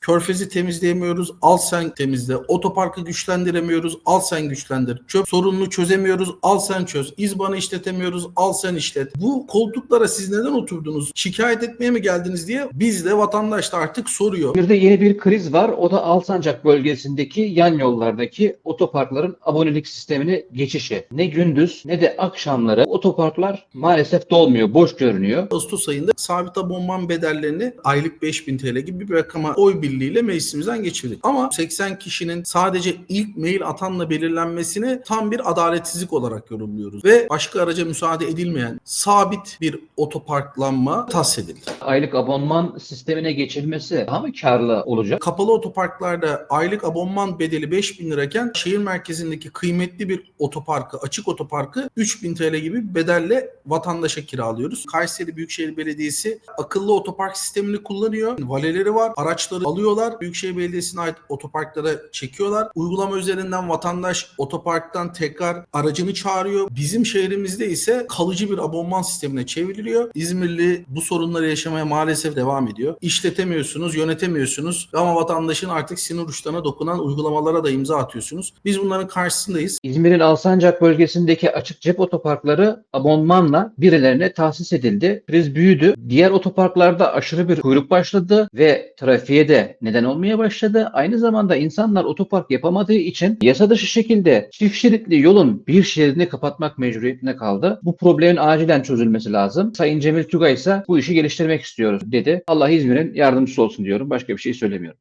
Körfezi temizleyemiyoruz. Al sen temizle. Otoparkı güçlendiremiyoruz. Al sen güçlendir. Çöp sorununu çözemiyoruz. Al sen çöz. İzbanı işletemiyoruz. Al sen işlet. Bu koltuklara siz neden oturdunuz? Şikayet etmeye mi geldiniz diye biz de vatandaş da artık soruyor. Bir de yeni bir kriz var. O da Alsancak bölgesindeki yan yollardaki otoparkların abonelik sistemine geçişi. Ne gündüz ne de akşamları otoparklar maalesef dolmuyor, boş görünüyor. Ağustos ayında sabit abonman bedellerini aylık 5000 TL gibi bir rakama oy birliğiyle meclisimizden geçirdik. Ama 80 kişinin sadece ilk mail atanla belirlenmesini tam bir adaletsizlik olarak yorumluyoruz. Ve başka araca müsaade edilmeyen sabit bir otoparklanma tahsis edildi. Aylık abonman sistemine geçilmesi daha mı karlı olacak? Kapalı otoparklarda aylık abonman bedeli 5000 lirayken şehir merkezindeki kıymetli bir otoparkı, açık otoparkı 3000 TL gibi bedelle vatandaşa kiralıyoruz. Kayseri Büyükşehir Belediyesi akıllı otopark sistemini kullanıyor. Valeleri var, araçları alıyorlar. Büyükşehir Belediyesi'ne ait otoparklara çekiyorlar. Uygulama üzerinden vatandaş otoparktan tekrar aracını çağırıyor. Bizim şehrimizde ise kalıcı bir abonman sistemine çevriliyor. İzmirli bu sorunları yaşamaya maalesef devam ediyor. İşletemiyorsunuz, yönetemiyorsunuz ama vatandaşın artık sinir uçlarına dokunan uygulamalara da imza atıyorsunuz. Biz bunların karşısındayız. İzmir'in Alsancak bölgesindeki açık cep otoparkları abonmanla birilerine tahsis edildi. Kriz büyüdü. Diğer otoparklarda aşırı bir kuyruk başladı ve trafiğe de neden olmaya başladı. Aynı zamanda insanlar otopark yapamadığı için yasa dışı şekilde çift şeritli yolun bir şeridini kapatmak mecburiyetine kaldı. Bu problemin acilen çözülmesi lazım. Sayın Cemil Tugay ise bu işi geliştirmek istiyoruz dedi. Allah İzmir'in yardımcısı olsun diyorum. Başka bir şey söylemiyorum.